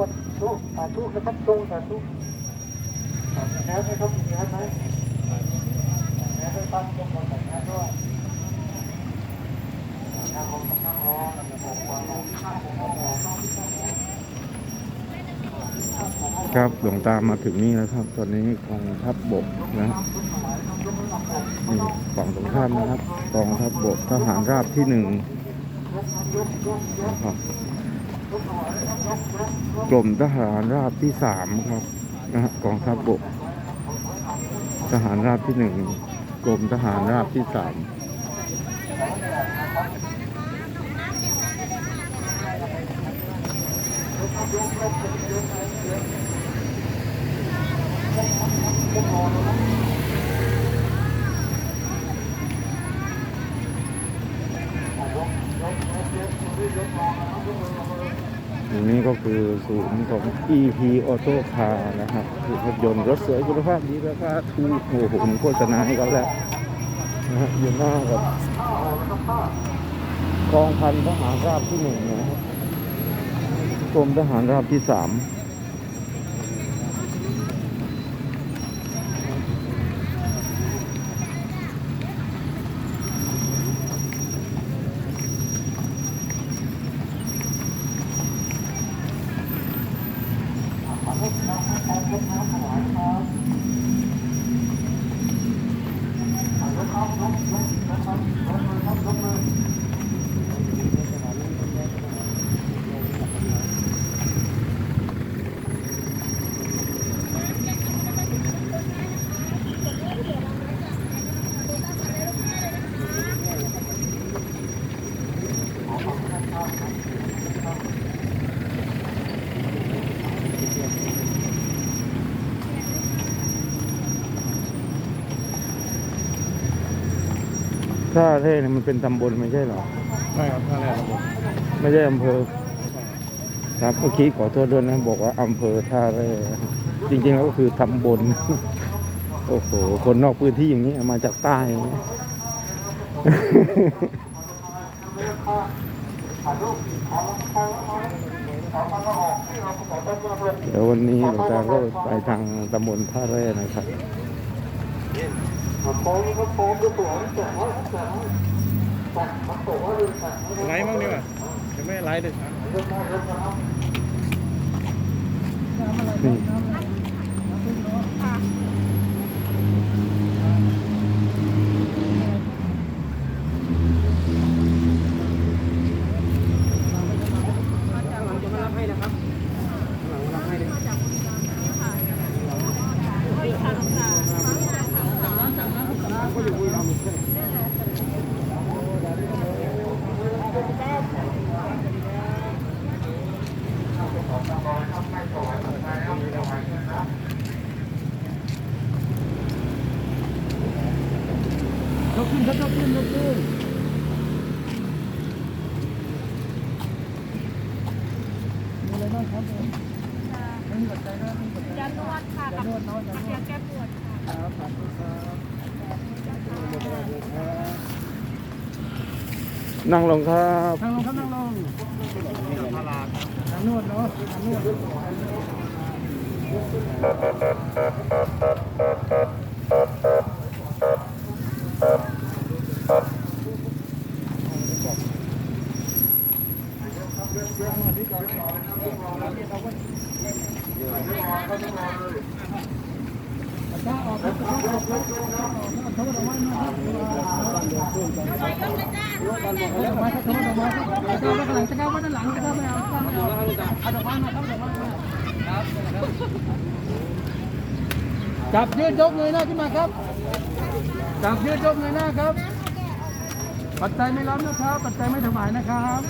วจทุกสาธุนะครับตรงสาธุแพ้ไหมครับมีแพ้ไหมแพ้ได้ตั้งตรงมาแต่แพ้วด้วยนั่งลงนั่งรอนะครับความรอที่ข้างของเราต้องข้างของครับหลวงตามาถึงนี่แล้วครับ ตอนนี้กองทัพบบกนะนี่ฝั่งตรงข้ามนะครับกองทัพบกทหารราบที่หนึ่งนะครับ กรมทหารราบที่สามครับนะฮะกองทัพบก ทหารราบที่หนึ่งกรมทหารราบที่สามอั นนี้ก็คือศูนย์ของ EP Auto Car นะครับคือรถยนต์รถสวยคุณภาพดีราคาถูกโอ้โหผมโฆษณาให้เขาแล้วนะฮะอยู่หน้ากับกองพันทหารราบที่หนึ่งนะครับกรมทหารราบที่สาม ท่าเท่เนี่ยมันเป็นตำบลไม่ใช่เหรอ ใช่ครับท่าแรกครับผมไม่ใช่อำเภอ ครับเมื่อกี้ขอโทษด้วยนะ บอกว่าอำเภอท่าแร่จริงๆแล้วก็คือตำบล โอ้โห คนนอกพื้นที่อย่างนี้มาจากใต้เดี๋ยววันนี้หลวงตาก็ไปทางตำบลท่าแร่นะครับ โค้งก็โค้งก็สวยแสงว่าแสงตัดมาโตว่าเลยแสงไลฟ์บ้งดีกว่ายังไม่ไลฟ์เลยนี่ะครับนี่ยานวดค่ะกับยาแก้ปวดค่ะ นั่งลงครับนั่งลงครับนั่งลงพาราครับนวดเนาะนวด จับยืดยกเลยหน้าขึ้นมาครับ จับยืดยกเลยหน้าครับ ปัจจัยไม่รับนะครับ ปัจจัยไม่ถวายนะครับ